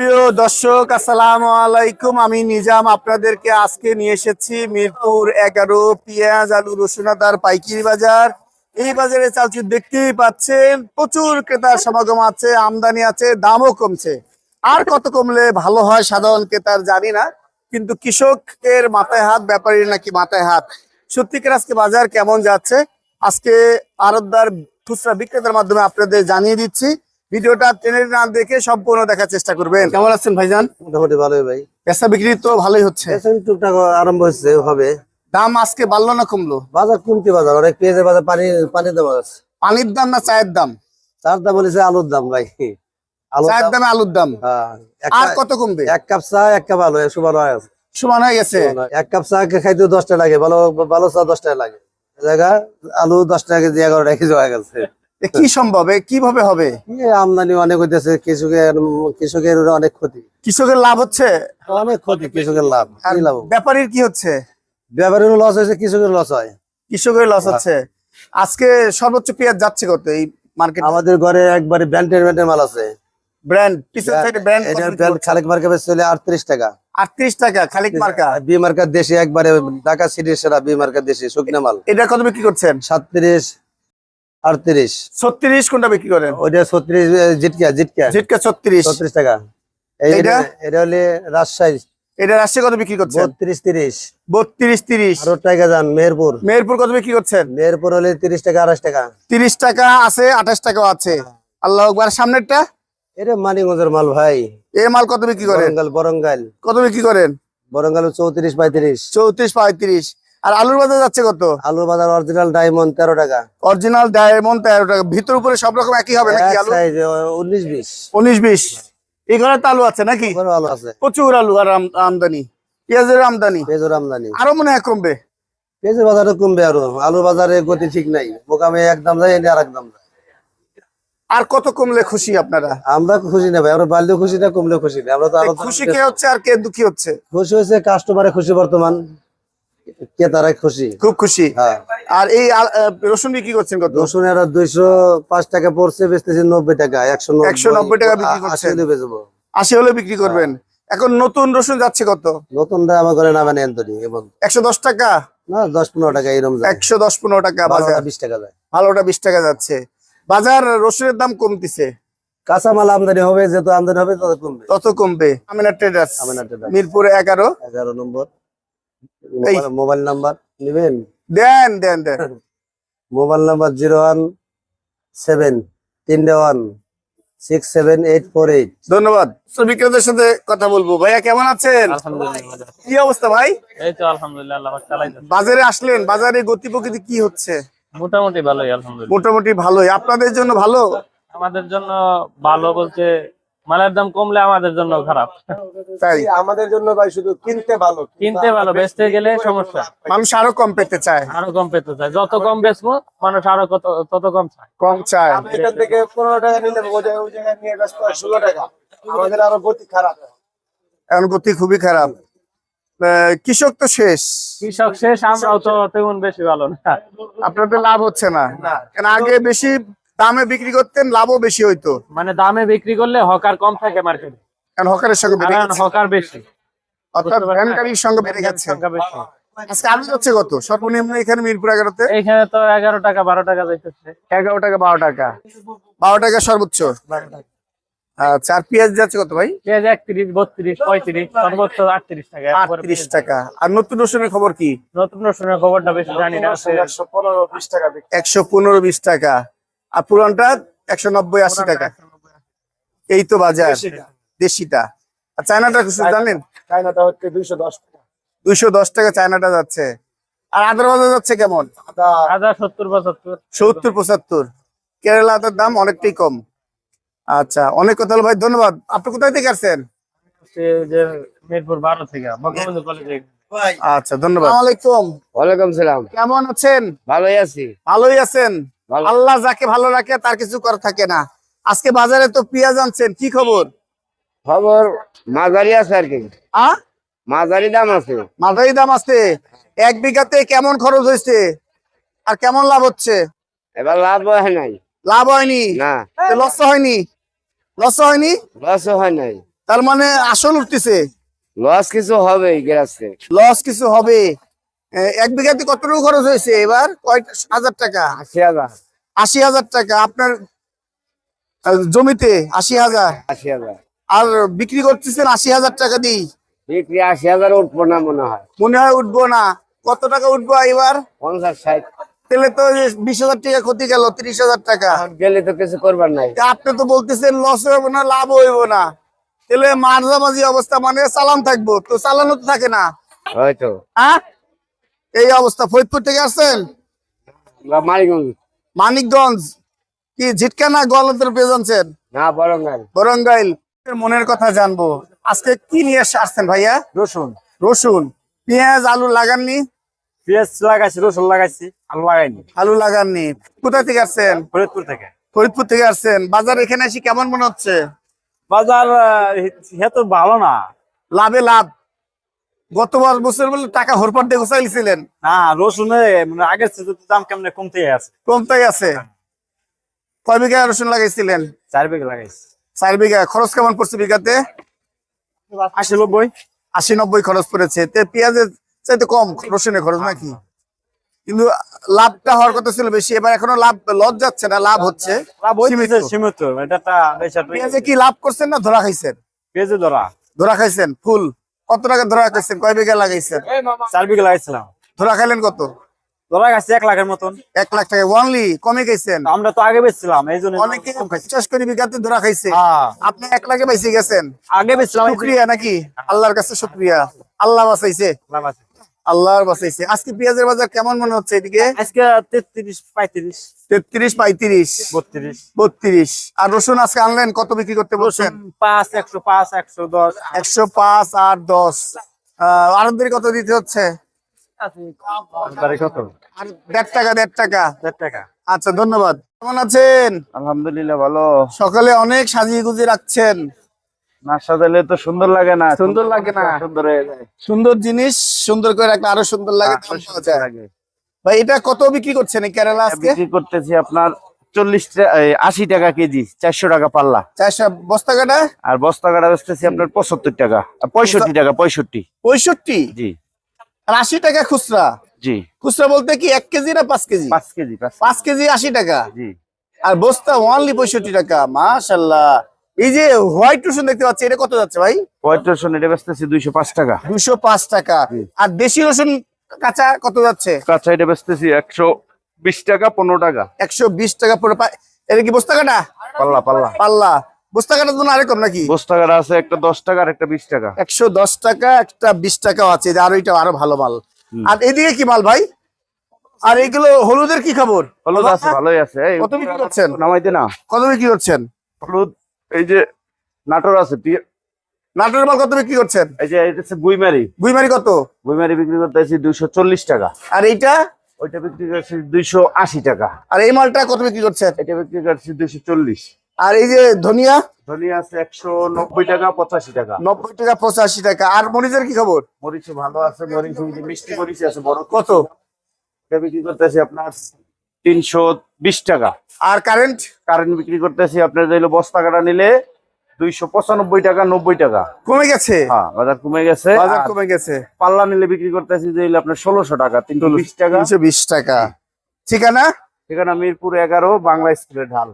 প্রিয় দর্শক, আসসালাম আলাইকুম। আমি নিজাম, আপনাদেরকে আজকে নিয়ে এসেছি মিরপুর এগারো পেঁয়াজ, আলু রসুনাদার পাইকারি বাজার। এই বাজারে চালচি দেখতেই পাচ্ছেন, প্রচুর ক্রেতার সমাগম আছে, আমদানি আছে, দামও কমছে। আর কত কমলে ভালো হয় সাধারণ ক্রেতার জানি না, কিন্তু কৃষকের মাথায় হাত, ব্যাপারীর নাকি মাথায় হাত। সত্যিকার আজকে বাজার কেমন যাচ্ছে? আজকে আরতদার খুচরা বিক্রেতার মাধ্যমে আপনাদের জানিয়ে দিচ্ছি ভিডিওটা টেনে না দেখে সম্পূর্ণ দেখার চেষ্টা করবেন। কেমন আছেন ভাইজান? মোটামুটি ভালোই ভাই। পেশা বিক্রি তো ভালোই হচ্ছে। টুকটাক আরম্ভ হচ্ছে হবে। দাম আজকে বাড়লো না কমলো? বাজার কমতি বাজার অনেক পেঁয়াজের বাজার পানি পানি দাম আছে। পানির দাম না চায়ের দাম? চার দাম বলেছে আলুর দাম ভাই। আলুর চায়ের দাম আলুর দাম? হ্যাঁ, এক আর কত কমবে? এক কাপ চা এক কাপ আলু আছে সমান হয়ে গেছে। এক কাপ চা খাইতে দশ টাকা লাগে ভালো ভালো চা দশ টাকা লাগে জায়গা আলু দশ টাকা কেজি এগারো টাকা কেজি হয়ে গেছে। কি সম্ভব? কীভাবে হবে? আমদানি অনেক হইতেছে কৃষকের কৃষকের অনেক ক্ষতি। কৃষকের লাভ হচ্ছে? অনেক ক্ষতি কৃষকের লাভ। লাভ? ব্যাপারীর কি হচ্ছে? ব্যাপারের লস হয়েছে কৃষকের লস হয়। কৃষকের লস হচ্ছে। আজকে সর্বোচ্চ পেঁয়াজ যাচ্ছে কত এই মার্কেট আমাদের ঘরে একবারে ব্যান্ডের ব্যান্ডের মাল আছে। ব্র্যান্ড পিছন সাইডে ব্র্যান্ড এটা ব্র্যান্ড খালেক মার্কা চলে আটত্রিশ টাকা। আটত্রিশ টাকা খালিক মার্কা? বি মার্কার দেশে একবারে ঢাকা সিটির সেরা বি মার্কার দেশে শুকনা মাল। এটা কত বিক্রি করছেন? সাতত্রিশ আটত্রিশ। ছত্রিশ কোনটা বিক্রি করেন? ওইটা ছত্রিশ জিটকা জিটকা। জিটকা ছত্রিশ। ছত্রিশ টাকা। এটা- এটা হলে রাজশাহী। এটা রাশি কত বিক্রি করছেন? বত্রিশ তিরিশ। বত্রিশ তিরিশ। আরও টাকা যান মেহেরপুর। মেহেরপুর কত বিক্রি করছেন? মেহেরপুর হলে তিরিশ টাকা আড়াইশ টাকা। তিরিশ টাকা আছে আঠাশ টাকাও আছে। আল্লাহ আকবার সামনেরটা? এটা মানিগঞ্জের মাল ভাই। এ মাল কত বিক্রি করেন? বরঙ্গাল বরঙ্গাল। কত বিক্রি করেন? বরঙ্গাল চৌত্রিশ পঁয়ত্রিশ। চৌত্রিশ পঁয়ত্রিশ। আর আলুর বাজার যাচ্ছে কত? আলুর বাজার অরিজিনাল ডায়মন্ড তেরো টাকা। অরিজিনাল ডায়মন্ড তেরো টাকা। ভিতর উপরে সব রকম একই হবে নাকি আলু? উনিশ বিশ। উনিশ বিশ। এখানে তো আলু আছে নাকি? আলু আছে। প্রচুর আলু আর আমদানি। পেঁয়াজের আমদানি। পেঁয়াজের আমদানি। আরও মনে হয় কমবে? পেঁয়াজের বাজারে কমবে আরও। আলু বাজারে গতি ঠিক নাই। মোকামে একদম যায় এনে আর একদম যায়। আর কত কমলে খুশি আপনারা? আমরা খুশি না ভাই আমরা বাড়লেও খুশি না কমলেও খুশি না। আমরা তো খুশি কে হচ্ছে আর কে দুঃখী হচ্ছে? খুশি হয়েছে কাস্টমারে খুশি বর্তমান। খুশি। খুব খুশি। হ্যাঁ। আর এই রসুন বিক্রি করছেন কত? রসুন এরা দুইশো পাঁচ টাকা পড়ছে বেচতেছি নব্বই টাকা একশো 190 টাকা বিক্রি করছেন। বেচবো। আশি হলে বিক্রি করবেন। এখন নতুন রসুন যাচ্ছে কত? নতুনটা আমার ঘরে এবং একশো দশ টাকা? না দশ পনেরো টাকা এরকম একশো দশ পনেরো টাকা বাজার। বিশ টাকা যায়। ভালোটা বিশ টাকা যাচ্ছে। বাজার রসুনের দাম কমতিছে। কাঁচামাল আমদানি হবে যেহেতু আমদানি হবে তত কমবে। তত কমবে। Amina traders Amina traders। Mirpur এগারো। এগারো নম্বর। মোবাইল- মোবাইল নাম্বার নেবেন? দেন দেন দেন। Mobile number zero one seven তিনটে one six seven eight four eight. ধন্যবাদ। বিক্রেতার সাথে কথা বলব। ভাইয়া কেমন আছেন? কি অবস্থা ভাই? এই তো আলহামদুলিল্লাহ আল্লাহ পাক চালাইতেছে বাজারে আসলেন বাজারে গতি প্রকৃতি কি হচ্ছে? মোটামুটি ভালোই আলহামদুলিল্লাহ। মোটামুটি ভালোই। আপনাদের জন্য ভালো? আমাদের জন্য ভালো বলতে মালের দাম কমলে আমাদের জন্য খারাপ। তাই? আমাদের জন্য ভাই শুধু কিনতে ভালো। কিনতে ভালো বেচতে গেলে সমস্যা। মানুষ আরও কম পেতে চায়। আরও কম পেতে চায়। যত কম বেচবো মানুষ আরও তত কম চায়। কম চায়। এখান থেকে পনেরো টাকা নিলে ওই জায়গায় নিয়ে ব্যস্ত হয় ষোলো টাকা। আমাদের আরও গতি খারাপ। এখন গতি খুবই খারাপ। আহ, কৃষক তো শেষ। কৃষক শেষ আমরাও তো তেমন বেশি ভালো না। আপনাদের লাভ হচ্ছে না। আগে বেশি দামে বিক্রি করতেন লাভও বেশি হইতো। মানে দামে বিক্রি করলে হকার কম থাকে মার্কেটে কারণ হকারের সঙ্গে বেড়ে গেছে। হকার বেশি। অর্থাৎ সঙ্গে বেড়ে গেছে। আজকে আলু যাচ্ছে কত? সর্বনিম্ন এখানে মিরপুর এগারোতে? এইখানে তো এগারো টাকা বারো টাকা যাইতেছে। এগারো টাকা বারো টাকা। বারো টাকা সর্বোচ্চ? আচ্ছা আর পেঁয়াজ যাচ্ছে কত ভাই? পেঁয়াজ একত্রিশ বত্রিশ পঁয়ত্রিশ সর্বোচ্চ আটত্রিশ টাকা আটত্রিশ টাকা। আর নতুন রসুনের খবর কি? নতুন রসুনের খবরটা বেশি জানি না একশো পনেরো বিশ টাকা একশো পনেরো বিশ টাকা। আর পুরানটা একশো নব্বই আশি টাকা। এই তো বাজার। দেশিটা। আর চায়নাটা কিছু জানেন? চাইনাটা হচ্ছে দুইশো দশ টাকা। দুইশো দশ টাকা চায়নাটা যাচ্ছে। আর আদার বাজার যাচ্ছে কেমন? আদা সত্তর পঁচাত্তর। সত্তর পঁচাত্তর। কেরালা আদার দাম অনেকটাই কম। আচ্ছা অনেক কথা হলো ভাই ধন্যবাদ। আপনি কোথায় থেকে আসছেন? মিরপুর বারো থেকে বঙ্গবন্ধু কলেজে আচ্ছা ধন্যবাদ। আলাইকুম। ওয়ালাইকুম সালাম। কেমন আছেন? ভালোই আছি। ভালোই আছেন। আল্লাহ যাকে ভালো রাখে তার কিছু করা থাকে না। আজকে বাজারে তো পেঁয়াজ আনছেন কি খবর? খবর মাঝারি আছে আর কি। আ? মাঝারি দাম আছে। মাঝারি দাম আছে। এক বিঘাতে কেমন খরচ হয়েছে? আর কেমন লাভ হচ্ছে? এবার লাভ হয় নাই। লাভ হয়নি? না। লস হয়নি? লস হয়নি? লস হয় নাই। তার মানে আসল উঠতেছে। লস কিছু হবে গ্যাসে লস কিছু হবে। এক বিঘাতে কতটুকু খরচ হয়েছে এবার? কয় হাজার টাকা? আশি হাজার। আশি হাজার টাকা। আপনার জমিতে আশি হাজার। আশি হাজার। আর বিক্রি করতেছেন আশি হাজার টাকা দিই বিক্রি আশি হাজার উঠবো না মনে হয়। মনে হয় উঠবো না। কত টাকা উঠবো এবার? পঞ্চাশ ষাট। তাহলে তো বিশ হাজার টাকা ক্ষতি গেল তিরিশ হাজার টাকা। গেলে তো কিছু করবার নাই। আপনি তো বলতেছেন লস হইব না লাভ হইব না। তাহলে মাঝামাঝি অবস্থা মানে চালান থাকব। তো চালানো তো থাকে না। হয়তো। হ্যাঁ এই অবস্থা ফরিদপুর থেকে আসছেন? মানিকগঞ্জ। কি ঝিটকা না গলতের পেয়ে জানছেন না বরঙ্গাইল। মনের কথা জানব। আজকে কি নিয়ে আসছেন ভাইয়া? রসুন। রসুন। পেঁয়াজ আলু লাগাননি? পেঁয়াজ লাগাইছি রসুন লাগাইছি আলু লাগাইনি। আলু লাগাননি। কোথা থেকে আসছেন? ফরিদপুর থেকে। ফরিদপুর থেকে আসছেন। বাজার এখানে এসে কেমন মনে হচ্ছে? বাজার তো ভালো না। লাভে লাভ। গত বছর বলে টাকা হরপর দিয়ে গোসাইছিলেন না রসুনে মানে আগের দাম কেমনে কমতে আছে। কমতাই আছে। কয় বিঘা রসুন লাগাইছিলেন? চার বিঘা লাগাইছি। চার বিঘা। খরচ কেমন পড়ছে বিঘাতে? আশি নব্বই। আশি নব্বই খরচ পড়েছে। তে পেঁয়াজের চাইতে কম রসুনের খরচ নাকি? কিন্তু লাভটা হওয়ার কথা ছিল বেশি। এবার এখনও লাভ লস যাচ্ছে না লাভ হচ্ছে। পেঁয়াজে কি লাভ করছেন না ধরা খাইছেন? পেঁয়াজে ধরা। ধরা খাইছেন ফুল। কত টাকা ধরা খাইছেন? কয় বিঘা লাগাইছেন? চার বিঘা লাগাইছিলাম। ধরা খাইলেন কত? ধরা গেছে এক লাখের মতন। এক লাখ টাকা। ওনলি কমে গেছেন আমরা তো আগে বেচছিলাম এই জন্য অনেকে পঞ্চাশ করে বিঘাতে ধরা খাইছে। হ্যাঁ, আপনি এক লাখে বেঁচে গেছেন। আগে বেচছিলাম এই শুক্রিয়া নাকি? আল্লাহর কাছে শুক্রিয়া। আল্লাহ বাঁচাইছে। লাভ আছে। আল্লাহর বাঁচাইছে আজকে পেঁয়াজের বাজার কেমন মনে হচ্ছে এদিকে? আজকে তেত্রিশ পঁয়ত্রিশ। তেত্রিশ পঁয়ত্রিশ? বত্রিশ। বত্রিশ। আর রসুন আজকে আনলেন কত বিক্রি করতে বলছেন? পাঁচ একশো পাঁচ একশো দশ। একশো পাঁচ আর দশ। আহ আরবদের কত দিতে হচ্ছে? দেড় টাকা দেড় টাকা। দেড় টাকা। আচ্ছা ধন্যবাদ। কেমন আছেন? আলহামদুলিল্লাহ ভালো। সকালে অনেক সাজিয়ে গুজিয়ে রাখছেন। না সাজালে তো সুন্দর লাগে না সুন্দর লাগে না। সুন্দর হয়ে যায়। সুন্দর জিনিস সুন্দর করে রাখলে আরও সুন্দর লাগে। ভাই এটা কত বিক্রি করছেন কেরালা আজকে? বিক্রি করতেছি আপনার চল্লিশ আশি টাকা কেজি চারশো টাকা পাল্লা। চারশো বস্তা কাটা? আর বস্তা কাটা বেচতেছি আপনার পঁচাত্তর টাকা পঁয়ষট্টি টাকা পঁয়ষট্টি। পঁয়ষট্টি? জি। আর আশি টাকা খুচরা? জি। খুচরা বলতে কি এক কেজি না পাঁচ কেজি? পাঁচ কেজি পাঁচ কেজি আশি টাকা। জি। আর বস্তা ওয়ানলি পঁয়ষট্টি টাকা মাশাল্লাহ। এই যে হোয়াইট রসুন দেখতে পাচ্ছি এটা কত যাচ্ছে ভাই? পঁয়ত্রিশ এটা বেচতেছি দুইশো পাঁচ টাকা। দুশো পাঁচ টাকা। আর দেশি রসুন কাঁচা কত যাচ্ছে? কাঁচা এটা বেচতেছি একশো বিশ টাকা পনেরো টাকা। একশো বিশ টাকা পুরো পা- এটা কি বস্তা কাটা? পাল্লা পাল্লা। পাল্লা। বস্তা কাটার জন্য আরেকম নাকি? বস্তা কাটা আছে একটা দশ টাকা আর একটা বিশ টাকা। একশো দশ টাকা একটা বিশ টাকাও আছে। আর ওইটা আরও ভালো মাল। আর এদিকে কি মাল ভাই? আর এইগুলো হলুদের কি খবর? হলুদ আছে ভালোই আছে। কত বিক্রি করছেন? নামাইতে না। কত বিক্রি করছেন? হলুদ এই যে নাটোর আছে নাটোর মাল কত বিক্রি করছেন? এই যে এটা হচ্ছে গুইমারি। গুইমারি কত? গুইমারি বিক্রি করতে আছি দুইশো চল্লিশ টাকা। আর এইটা? ওইটা বিক্রি করছি দুইশো আশি টাকা। আর এই মালটা কত বিক্রি করছেন? এটা বিক্রি করছি দুইশো চল্লিশ। আর এই যে ধনিয়া? ধনিয়া আছে একশো নব্বই টাকা পঁচাশি টাকা। নব্বই টাকা পঁচাশি টাকা। আর মরিচের কি খবর? মরিচ ভালো আছে মরিচ মিষ্টি মরিচ আছে বড় কত? এটা বিক্রি করতেছি আপনার তিনশো বিশ টাকা। আর কারেন্ট কারেন্ট বিক্রি করতেছি আপনার যাইলো বস্তা কাটা নিলে দুইশো পঁচানব্বই টাকা নব্বই টাকা। কমে গেছে? হ্যাঁ বাজার কমে গেছে। বাজার কমে গেছে। পাল্লা নিলে বিক্রি করতেছি আপনার ষোলোশো টাকা তিনশো বিশ টাকা। তিনশো বিশ টাকা। ঠিকানা? ঠিকানা মিরপুর এগারো বাংলা স্কুলের ঢাল।